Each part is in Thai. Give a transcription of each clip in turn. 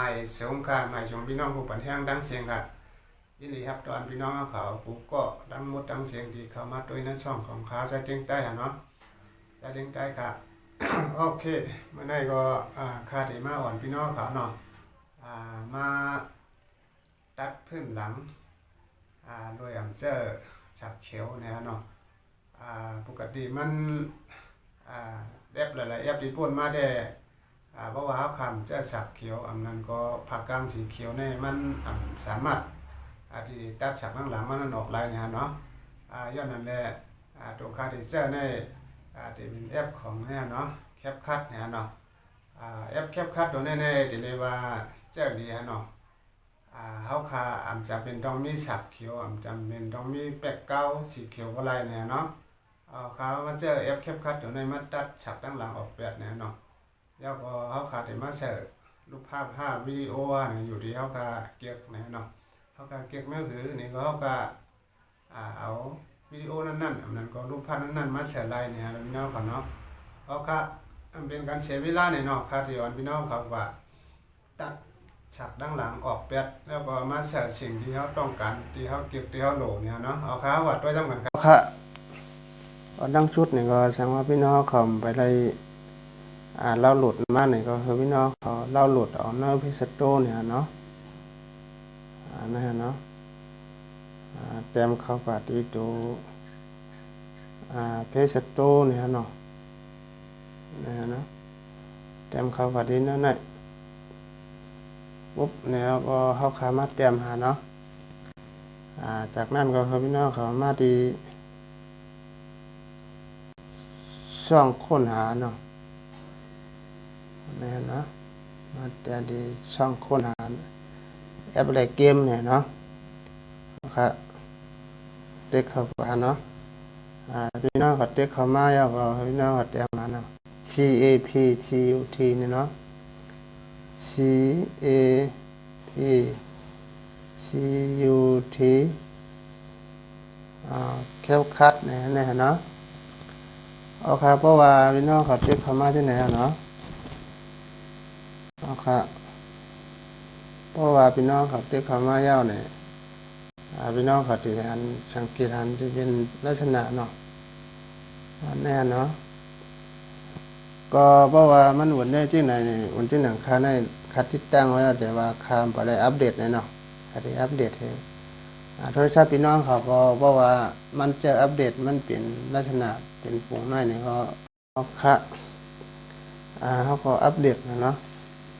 ใหม่สงค่ะใหม่ชมพี่น้องผู้ปันแห้งดังเสียงค่ะยินดีครับตอนพี่น้องเขาผู้ก็ดังมดดังเสียงดีเข้ามาด้วยในช่องของขาใจเจงได้เนาะใจเจงได้ค่ะโอเคเมื่อไหร่ก็อ่าคาดีมาอ่อนพี่น้องเขาเนาะอ่ามาตัดพื้นหลังอ่าโดยอำเจอฉักเขียวเนี่ยเนาะอ่าปกติมันอ่าแอบหลายๆแอบที่พ่นมาได้ อ่าเพราะว่าเขาคำเจ้าฉักเขียวอันนั้นก็ผักกางสีเขียวเนี่ยมันอ่ำสามารถอาที่ตัดฉักข้างหลังมันนั่นออกลายเนี่ยเนาะอ่าย้อนนั่นแหละอ่าตัวคาดิเจอร์ในอ่าที่เป็นแอปของเนี่ยเนาะแคปคัดเนี่ยเนาะอ่าแอปแคปคัดตัวนี้เนี่ยที่เรียกว่าเจ้าดีฮะเนาะอ่าเขาคาอ่ำจะเป็นต้องมีฉักเขียวอ่ำจำเป็นต้องมีแปกเก้าสีเขียวก็ลายเนี่ยเนาะเอาเขามาเจอแอปแคปคัดตัวนี้มาตัดฉักด้านหลังออกแบบเนี่ยเนาะ แล้วก็เขาขาดแต่มาเสิร์ฟรูปภาพภาพวิดีโอเนี่ยอยู่ที่เขาก็เก็บนะเนาะเขาก็เก็บไม่ถือนี่ก็เขาก็อ่าเอาวิดีโอนั้นๆอันนั้นก็รูปภาพนั้นๆมาเสิร์ไลน์เนี่ยพี่น้องเขาเนาะเขาก็มันเป็นการเสียเวลาเนี่ยเนาะค่าที่วันพี่น้องเขาว่าตัดฉากด้านหลังออกแปดแล้วก็มาเสิร์ฟสิ่งที่เขาต้องการที่เขาเก็บที่เขาโหลเนี่ยเนาะเอาค้าวัดไว้จำกันครับค่ะดังชุดนี่ก็แสดงว่าพี่น้องเขาไปได้ อ่าเราหลุดมาเนี่ยก็คือพี่น้องเขาเราหลุดออกนอกพิสโตเนี่ยเนาะอ่านะฮะเนาะอ่าเต็มเข้าปาตีตูอ่าเพสโตเนี่ยเนาะนะฮะเนาะเต็มเข้าปาตีนั่นแหละปุ๊บเนี่ยก็เข้าขามาเต็มหาเนาะอ่าจากนั้นก็คือพี่น้องเขามาดีช่องค้นหาเนาะ นี่ยเนาะมาแต่ดีช่องค้นหาแอปอะไรเกมเนี่ยเนาะครับเด็กเข้ามาเนาะอ่าพี่น้องก็เด็กเข้ามาแล้วก็พี่น้องก็เตรียมมาเนาะ C A P C U T เนี่ยเนาะ C A P C U T อ่าแคปคัดเนี่ยเนี่ยเนาะเอาครับเพราะว่าพี่น้องเขาเด็กเข้ามาที่ไหนเนาะ ครับเพราะว่าพี่น้องเขาที่เขามาเย้าเนี่ยอ่าพี่น้องเขาที่อันสังเกตอันที่เป็นลักษณะเนาะแน่เนาะก็เพราะว่ามันวนนี้ที่ไหนวนที่หนึ่งคาในคัดติดตั้งไว้แล้วแต่ว่าคามไปได้อัปเดตเลยเนาะคัดอัปเดตให้อ่าโทรศัพท์พี่น้องเขาก็เพราะว่ามันจะอัปเดตมันเปลี่ยนลักษณะเป็นปุ่มน้อยนี่ยก็เอาค่ะอ่าเขาก็อัปเดตนะเนาะ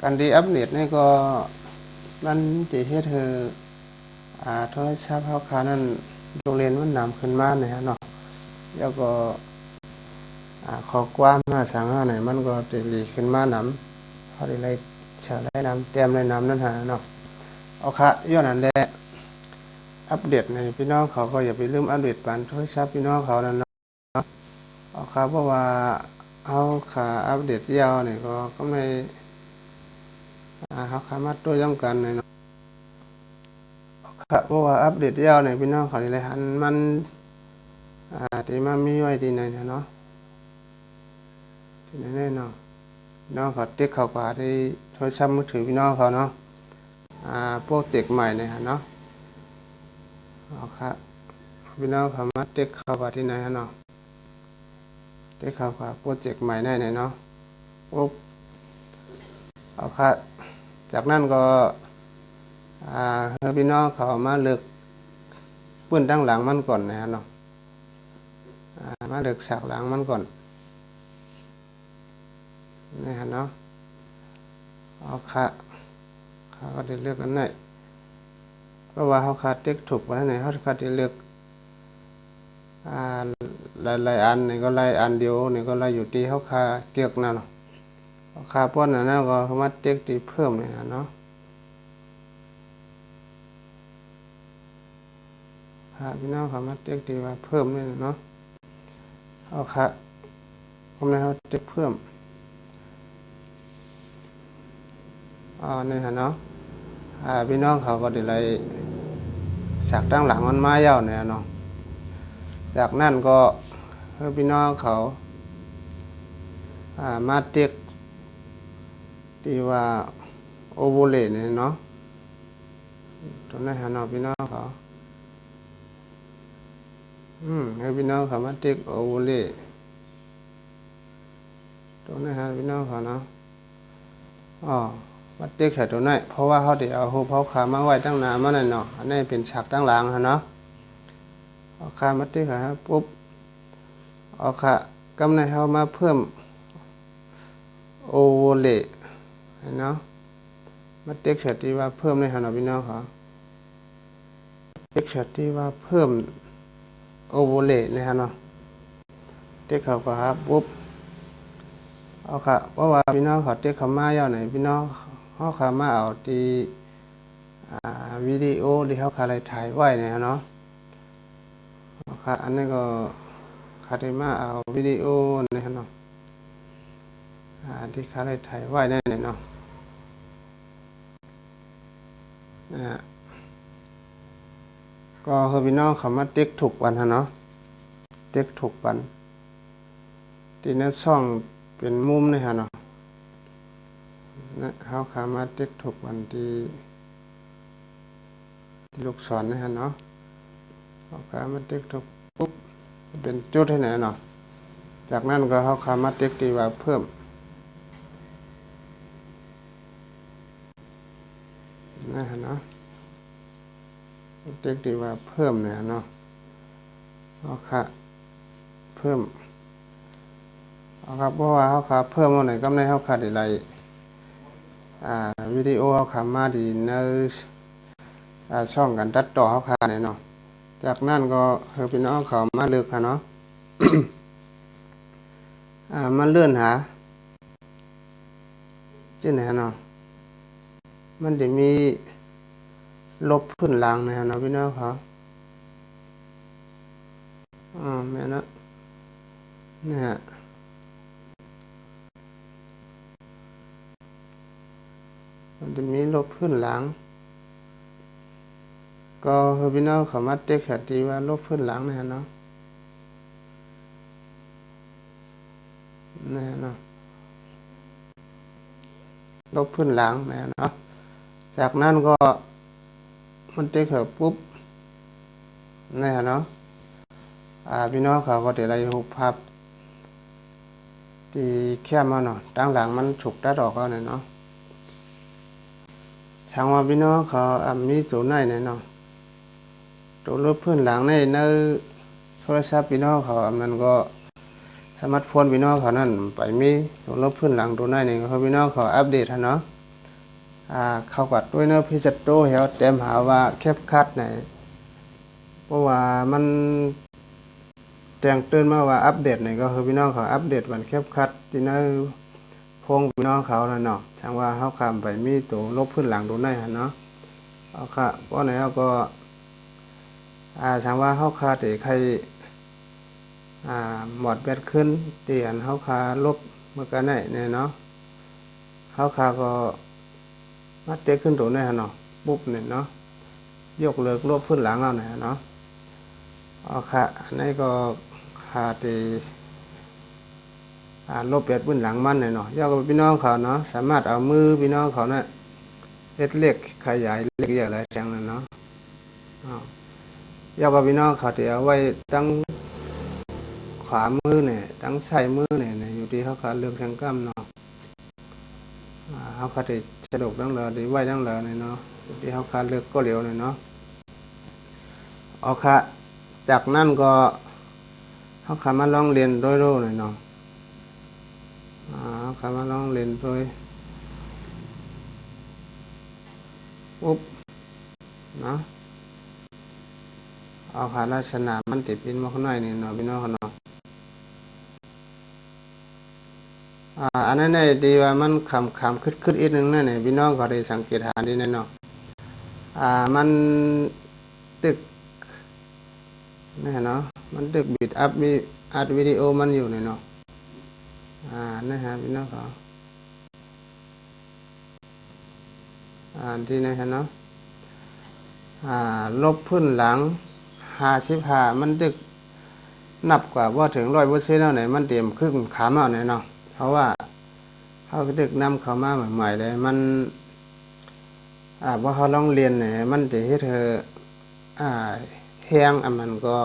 การดีอัปเดตนี่ก็มันจะเฮ็ดให้อ่าโทรศัพท์เฮาคานั้นโรงเรียนมันนำขึ้นมาเนี่ยเนาะแล้วก็อ่าขอความมาสั่งเฮาเนี่ยมันก็จะรีขึ้นมานำเฮาได้ไล่เฉลยนำเตรียมไล่นำนั่นหาเนาะเอาค่ะย้อนนั้นแหละอัปเดตในพี่น้องเขาก็อย่าไปลืมอัปเดตปันโทรศัพท์พี่น้องเขานั่นเนาะเอาค่ะเพราะว่าเอาขาอัปเดตยาวเนี่ยก็ก็ไม่ เขาสามารถตัวย่อมกันเลยเนาะครับเพราะว่าอัปเดตยาวเนี่ยพี่น้องเขาเลยหันมันอ่าที่มันมีไว้ที่ไหนเนาะที่ไหนแน่เนาะพี่น้องเขาติ๊กเข้าป่าที่โทรศัพท์มือถือพี่น้องเขาเนาะอ่าโปรเจกต์ใหม่เนี่ยฮะเนาะเอาครับพี่น้องเขามาติ๊กเข้าป่าที่ไหนฮะเนาะติ๊กเข้าป่าโปรเจกต์ใหม่ได้ไหนเนาะปุ๊บเอาครับ จากนั้นก็อ่าพี่น้องเขามาเลือกปืนตั้งหลังมันก่อนนะฮะเนาะมาเลือกฉากหลังมันก่อนนี่ฮะเนาะเอาค่ะเขาก็ได้เลือกอันไหนเพราะว่าเขาขาดเต็กถูกกว่าไหนเขาขาดได้เลือกอ่าหลายๆอันนี่ก็หลายอันเดียวนี่ก็หลายอยู่ที่เขาคาเกียกนั่นเนาะ คาร์บอนนะก็สามารถเต็กตีเพิ่มเนี่ยเนาะครับพี่น้องสามารถเต็กตีว่าเพิ่มเนี่ยเนาะเอาค่ะผมนะครับเต็กเพิ่มอ๋อนี่ฮะเนาะอ่าพี่น้องเขาก็ได้ไรสักตั้งหลังมันไม้ยาเนี่ยเนาะจากนั่นก็พี่น้องเขาอ่ามาเต็ก ที่ว่าโอโอเวอร์เลย์เนี่ยเนาะตรงนั้นฮะเนาะพี่น้องเขาอืมให้พี่น้องเขามาติ๊กโอเวอร์เลย์ตรงนั้นฮะพี่น้องเขาเนาะอ๋อมาติ๊กแถวตรงนั้นเพราะว่าเขาเดี๋ยวเอาหูเขาขามาไว้ตั้งนานมาหน่อยเนาะอันนี้เป็นฉากตั้งหลังฮะเนาะเอาขามาติ๊กฮะปุ๊บเอาขากำในเขามาเพิ่มโอเวอร์เลย์ เนาะมาเต็กชัดที่ว่าเพิ่มในฮานาพี่น้องเขาเต็กชัดที่ว่าเพิ่มโอเวอร์เลย์ในฮานาเต็กเขาก็ครับปุ๊บเอาค่ะว่าว่าพี่น้องเขาเต็กเขามาเยาวไหนพี่น้องเขาขามาเอาที่อ่าวิดีโอที่เขาขาอะไรถ่ายไว้เนี่ยเนาะเอาค่ะอันนี้ก็ขาได้มาเอาวิดีโอนี่ยเนาะอ่าที่เขาอะไรถ่ายไว้แน่เนาะ นะฮะก็คือพี่น้องเขามาติ๊กถูกวันฮะเนาะติ๊กถูกวันที่หน้ช่องเป็นมุมนี่ฮะเนาะนะเขาขามาติ๊กถูกวันที่ที่ลูกศรนี่ฮะเนาะเขาขามาติ๊กถูกปุ๊บเป็นจุดให้ไหนเนาะจากนั้นก็เขาขามาติ๊กตีว่าเพิ่ม นะฮะเนาะเรียกดีว่าเพิ่มเนี่ยเนาะเอาค่ะเพิ่มเอาครับเพราะว่าเขาขาเพิ่มเอาไหนก็ในเขาขาดอะไรอ่าวิดีโอเขาขามาดีในอ่าช่องกันตัดต่อเขาขาดเนี่ยเนาะจากนั้นก็เฮอพี่น้องเขามาเลือกค่ะเนาะอ่ามาเลื่อนหาเจ้าไหนเนาะ มันจะมีลบพื้นหลังนะครับนะพี่น้องครับอ๋อแม่นะนี่ฮะมันจะมีลบพื้นหลัง ก็เฮอพี่น้องเขามาเต็กขัดดีว่าลบพื้นหลังนะฮะเนาะนี่ฮะเนาะลบพื้นหลังนะฮะเนาะ จากนั้นก็มันเต็กเถอปุ๊บนี่ฮะเนาะอ่าพี่น้องเขาก็เดี๋ยวเราหุบภาพที่แคบมาเนาะตั้งหลังมันฉุกได้ดอกก็เนี่ยเนาะช่างว่าพี่น้องเขาอ่ามีตัวไหนเนี่ยเนาะตัวรูปพื้นหลังในในโทรศัพท์พี่น้องเขาอันนั้นก็สมาร์ทโฟนพี่น้องเขานั่นไปมีตัวรูปพื้นหลังตัวไหนเนี่ยเขาพี่น้องเขาอัปเดตฮะเนาะ เขากับด้วยเนื้อพิเศษโตเฮาเต็มหาว่าแคบคัดไหนเพราะว่ามันแจ้งเตือนมาว่าอัปเดตนี่ก็คือพี่น้องเขาอัปเดตวันแคบคัดที่ในพงพี่น้องเขานั่นเนาะทางว่าเฮาขามไปมีตัวลบพื้นหลังตรงไหนหั่นเนาะเอาค่ะเพราะไหนเฮาก็อ่าทางว่าเฮาคาติใครอ่าหมดแบตขึ้นเตียนเฮาคาลบเมื่อกันไหนเนี่ยเนาะเฮาคาก็ มาเตะขึ้นตัวนี่ฮะเนาะปุ๊บเนี่ยเนาะยกเลิกลบพื้นหลังเอาหน่อยเนาะเอาค่ะอันนี้ก็ขาดีอ่าลบเปียดพื้นหลังมันเนี่ยเนาะย่อกับพี่น้องเขาเนาะสามารถเอามือพี่น้องเขาเนี่ยเล็ดเล็กขยายเล็กอย่างไรจังนั้นเนาะย่อกับพี่น้องเขาที่เอาไว้ตั้งขวามือเนี่ยตั้งใส่มือเนี่ยเนี่ยอยู่ที่เขาขาเลือกทางกล้ามเนาะ เขาคัดสะดวกดังเลยดีไหวดังเลยเนาะที่เขาคัดเลือกก็เร็วเนี่ยเนาะเอาค่ะจากนั้นก็เขาขามาลองเรียนโดยโดหน่อยเนาะเขาขามาลองเรียนโดยปุ๊บเนาะเอาขาลักษณะมันติดปินมาข้างในนี่เนาะพี่น้องเขาเนาะ อันนั้นเนี่ยดีว่ามันคำคำคึดคึดอีกหนึ่งนั่นเนี่ยพี่น้องก็ได้สังเกตหาดีแน่นอนอ่ามันตึกนี่เนาะมันตึกบิดอัพมีอัดวิดีโอมันอยู่เนี่ยเนาะอ่านะฮะพี่น้องเขาอ่าที่นี่ฮะเนาะอ่าลบพื้นหลังหาสิบหามันตึกนับกว่าว่าถึงร้อยเปอร์เซ็นต์แล้วไหนมันเตรียมครึ่งขามาเนี่ยเนาะเพราะว่า เขาก็ดึกนำเขามาใหม่ๆเลยมันอ่าว่าเขาลองเรียนเนี่ยมันจะเฮ็ดให้อ่าแฮงอันมันก็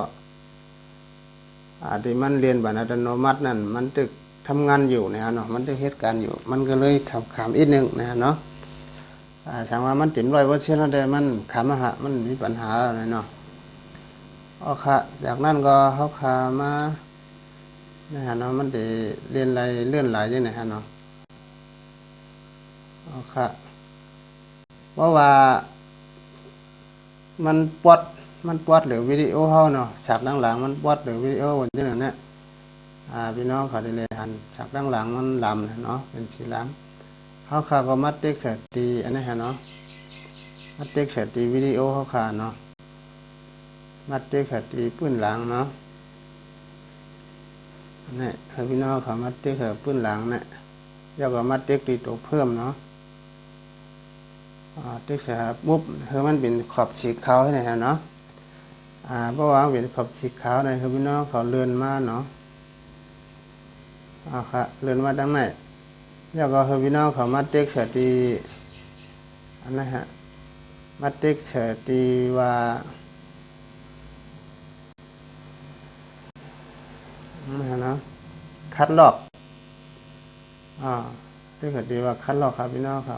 อาที่มันเรียนแบบอัตโนมัตินั่นมันตึกทำงานอยู่นะฮะเนาะมันตึกเฮ็ดการอยู่ มันก็เลยทำขามอีกหนึงนะฮะเนาะอ่าสังว่ามันเต็มร้อยเปอร์เซ็นต์แต่มันขามหะมันมีปัญหาอะไรเนาะเอาค่ะจากนั้นก็เขาขามานะฮะเนาะมันจะเรียนอะไรเลื่อนหลายจังได๋ฮะเนาะ เอาค่ะเพราะว่า มันปวดมันปวดหรือวิดีโอเฮาเนาะฉากด้านหลังมันปวดหรือวิดีโอวันนี้เนี่ยอ่าพี่น้องเขาได้เลยหันฉากด้านหลังมันลำเนาะเป็นสีลำเขาขาก็มัดเต็กเสตีอันนี้ฮะเนาะมัดเต็กเสตีวิดีโอเขาขาเนาะมัดเต็กเสตีปื้นหลังเนาะนี่ให้พี่น้องเขามัดเต็กเสปื้นหลังเนี่ยแล้วก็มัดเต็กตีตัวเพิ่มเนาะ อ่าตึกษาปุ๊บคือมันเป็นขอบสีกเขาให้หน่อยเนาะอ่าเพราะว่าเป็นขอบสีกเขาในคือพี่น้องเขาเลื่อนมาเนาะอ่าค่ะเลื่อนมาดังไหนแล้วก็คือพี่น้องเขามาเต็กเฉตีอันนั้นฮะมาเต็กเฉตีว่านะฮะเนาะคัดลอกอ่าเต็กเฉตีว่าคัดลอกครับพี่น้องเขา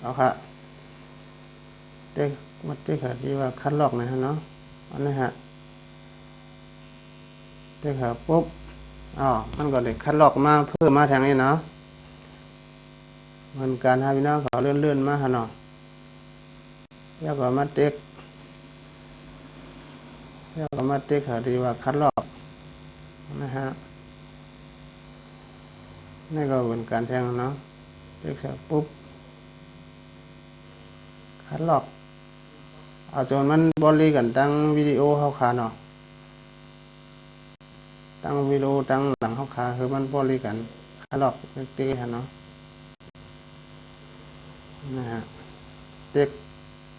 เอาค่ะเต็กมัดเต็กค่ะที่ว่าคัดลอกนะฮะเนาะอันนี้ฮะเต็กค่ะปุ๊บอ๋อมันก็เลยคัดลอกมาเพิ่มมาทางนี้เนาะมันการให้พี่น้องเขาเลื่อนๆมาฮะเนาะแล้วก็มาเต็กแล้วก็มาเต็กค่ะที่ว่าคัดลอกนะฮะนี่ก็เป็นการแทงเนาะเต็กค่ะปุ๊บ คัดลอก เอาจนมันบริกันตั้งวิดีโอเข้าขาเนาะตั้งวิดีโอตั้งหลังเข้าขาคือมันบริกันคัดลอกเล็กๆฮะเนาะนะฮะเด็ก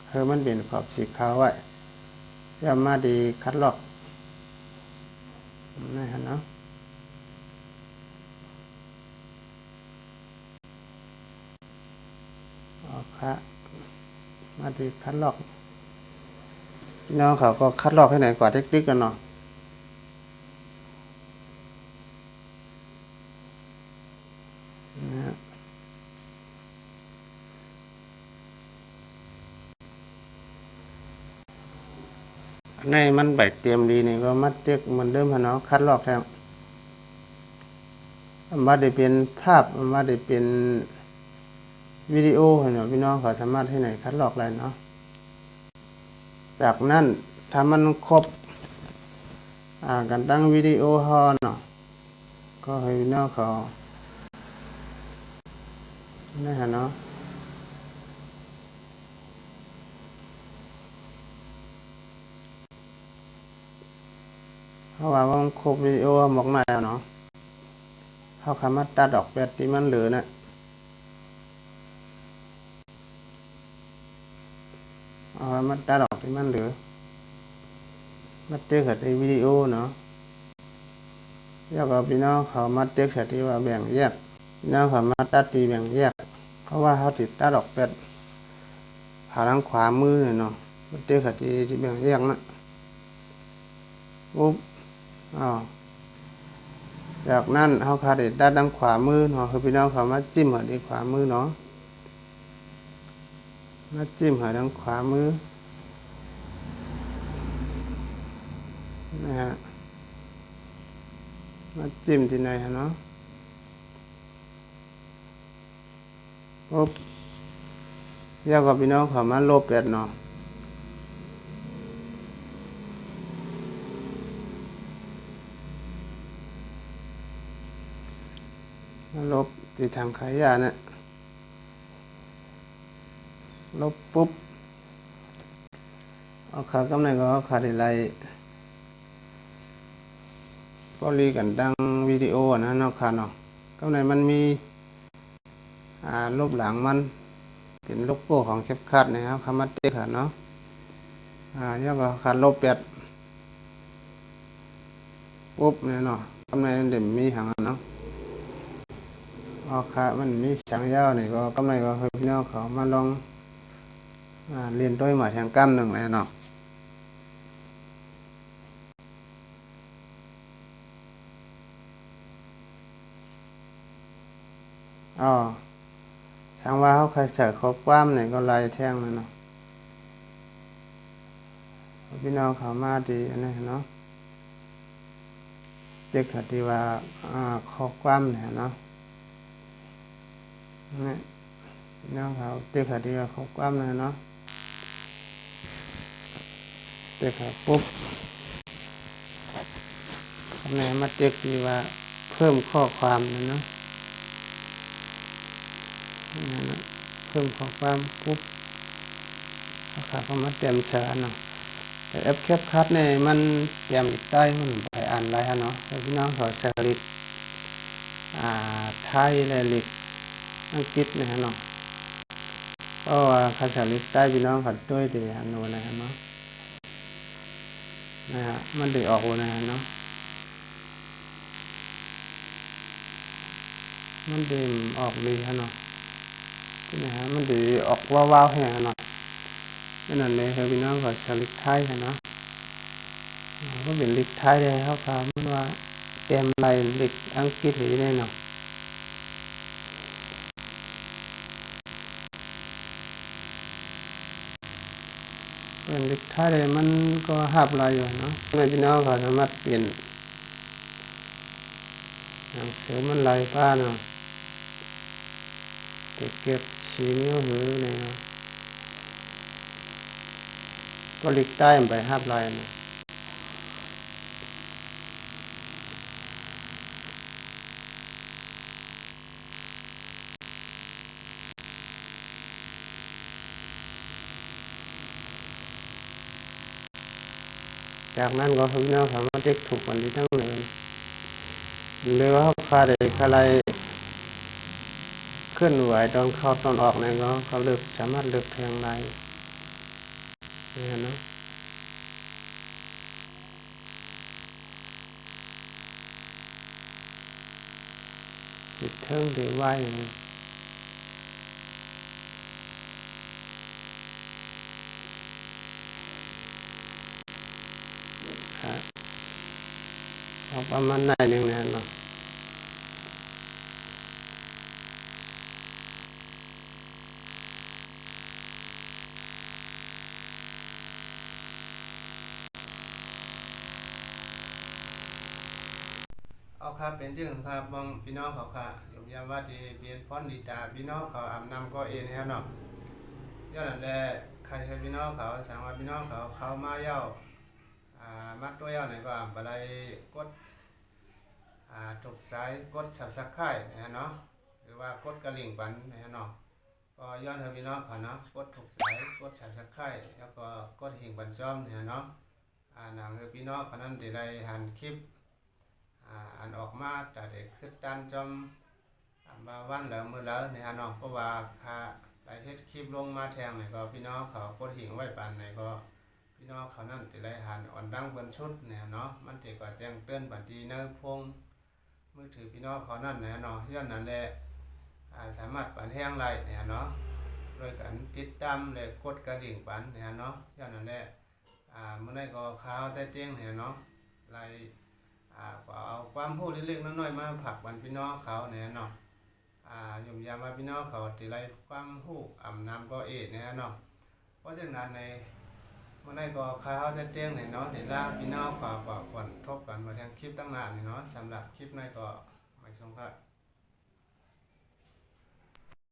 คือมันเป็นขอบสีขาวไว้ย่ามาดีคัดลอกนะฮะเนาะออกค่ะ มาดีคัดลอกน้องเขาก็คัดลอกให้หน่อยกว่าเทคนิคกันเนาะนะฮะอันมันใบเตรียมดีนี่ก็มัดเจ็กเหมือนเดิมฮะเนาะคัดลอกแทนมาได้เป็นภาพมาได้เป็น วิดีโอเนาะพี่น้องเขาสามารถให้ไหนคัดลอกอะไรเนาะจากนั้นถ้ามันครบอ่าการตั้งวิดีโอฮอเนาะก็ให้พี่น้องเขานี่ฮะเนาะเพราะว่ามันครบวิดีโอหมกหน้าแล้วเนาะเขาสามารถตัดออกแบบที่มันเหลือนะเอามัดตัดอกที่มันเหลือมัดเจอกับในวิดีโอเนาะแล้วก็พี่น้องเขามัดเจอกับที่ว่าแบ่งแยกพี่น้องเขามาตัดตีแบ่งแยก เพราะว่าเขาติดตัดออกเป็ดขาทางขวามือเนาะมัดเจอกับที่ที่แบ่งแยกนะปุ๊บอ้าวจากนั้นเขาขาดด้านทางขวามือเนาะคือพี่น้องเขามาจิ้มหัวที่ขวามือเนาะ มาจิ้มหาทางขวามือนะฮะมาจิ้มที่ไหนฮะเนาะปุ๊บเรียกกับพี่น้องเขามาลบเป็ดเนาะลบที่ทางขายยาเนี่ย ลบปุ๊บเอาขากำไรก็ขาดีไลก็รีกันดังวิดีโออะนะเนาะค่ะเนาะกำไรมันมีอ่ารูปหลังมันเป็นโลโก้ของแคปคัดนะครับคำว่าเต็กค่ะเนาะอ่าเนี่ยก็ขาดลบแปดปุ๊บเนี่ยเนาะกำไรมันเด่มมีหางเนาะออกขามันมีสังยาวนี่ก็กำไรก็คือพี่น้องเขามาลอง อ่าเรียนด้วยหมาแทงกล้ามหนึ่งเลยเนาะอ๋อสังว่าเขาเคยใส่ข้อความเนี่ยก็ลายแท่งเลยเนาะพี่น้องเขามาดีอันนี้เนาะเจ็กขัดที่ว่าอ่าข้อความเนี่ยเนาะนี่ยน้องเขาเจ็กขัดที่ว่าข้อความเนี่ยเนาะ เจ็กขัดปุ๊บคำไหนมาเจ็กที่ว่าเพิ่มข้อความเนี่ยเนาะเพิ่มข้อความปุ๊บเขาขาเขามาเต็มเสือเนาะแต่แอปแคปคัดเนี่ยมันเตรียมอีกใต้มันไปอ่านไรฮะเนาะพี่น้องขอสลิดอ่าไทยและลิกอังกฤษนะฮะเนาะเพราะว่าภาษาลิกใต้พี่น้องขัดด้วยดีฮะโน่นนะฮะเนาะ นะฮะมันได้ออกนะฮะเนาะมันได้ออกดีฮะเนาะนะฮะมันได้ออกว้าวๆแห่เนาะนั่นเลยครับพี่น้องก็ชลิกไทยนะก็เป็นลิกไทยเลยครับครับมันว่าเต็มลายลิกอังกฤษหรือไงเนาะ เป็นลิกไทยเลยมันก็หับลายอยู่เนาะไม่พี่น้องเขาสามารถเปลี่ยนหนังสือมันลายป้าเนาะเก็บเก็บสีนิ้วหือเนี่ยก็ลิกใต้ไปห้าลายเนาะ จากนั้นก็พี่น้องสามารถเด็กถูกวันที่ทั้งเลยหรือว่าเขาคาเด็กอะไรเคลื่อนไหวตอนเข้าตอนออกเนี่ยก็เขาเลือกสามารถเลือกแทงลายนี่ยนะจิตเทิงหรือไหวนี่ครับเอา ประมาณไหนหนึ่งนะเนาะเอาครับเป็นชื่อของครับมองพี่น้องเขาค่ะยมยามว่าที่เปลี่ยนพรดีตาพี่น้องเขาอาบน้ำก็เองนะครับเนาะย้อนนั่นแหละใครให้พี่น้องเขาสามว่าพี่น้องเขาเขามาเย้าอ่ามัดตัวเย้าไหนก็อ่านไปได้กด ถูกสายกดสับสักไข่นะฮะเนาะหรือว่ากดกระลิ่งปันนะฮะเนาะก็ย้อนให้พี่น้องเขาเนาะกดถูกสายกดสับสักไข่แล้วก็กดหิ่งบันจอมนะฮะเนาะอ่าหนังคือพี่น้องเขานั้นจะได้หันคลิปอ่าอันออกมาแต่เด็กขึ้นด้านจอมอ่ามาวันแล้วมือแล้วนี่ยฮะเนาะเพราะว่าค่าไปเฮ็ดคลิปลงมาแทงเนี่ยก็พี่น้องเขากดหิ่งไว้ปานเนี่ยก็พี่น้องเขานั่นจะได้หันอ่อนดังบนชุดเนี่ยเนาะมันจะก็แจ้งเตือนบัดดีเนื้อพง มือถือพี่น้องเขานั่นเนี่ยเนาะย้อนนั้นแหละสามารถปันแห้งไรเนี่ยเนาะโดยการติดตามและกดกระดิ่งปันเนี่ยเนาะย้อนนั้นแหละอ่าเมื่อใดก็ข่าวใจเจ้งเนี่ยเนาะไล่อ่าก็เอาความรู้เล็กๆน้อยๆมาผักบันพี่น้องเขาเนี่ยเนาะย่มยามาพี่น้องเขาติไรความรู้อ่ำน้ำก็เอ็ดเนี่ยเนาะเพราะฉะนั้นใน วันนี้ก็ข้าวจะเตียงเนี่ยเนาะเดี๋ยวล่าพี่น้องขอขอควรทบกันมาทางคลิปตั้งนานเนาะสำหรับคลิปในก็ไม่ชมครับ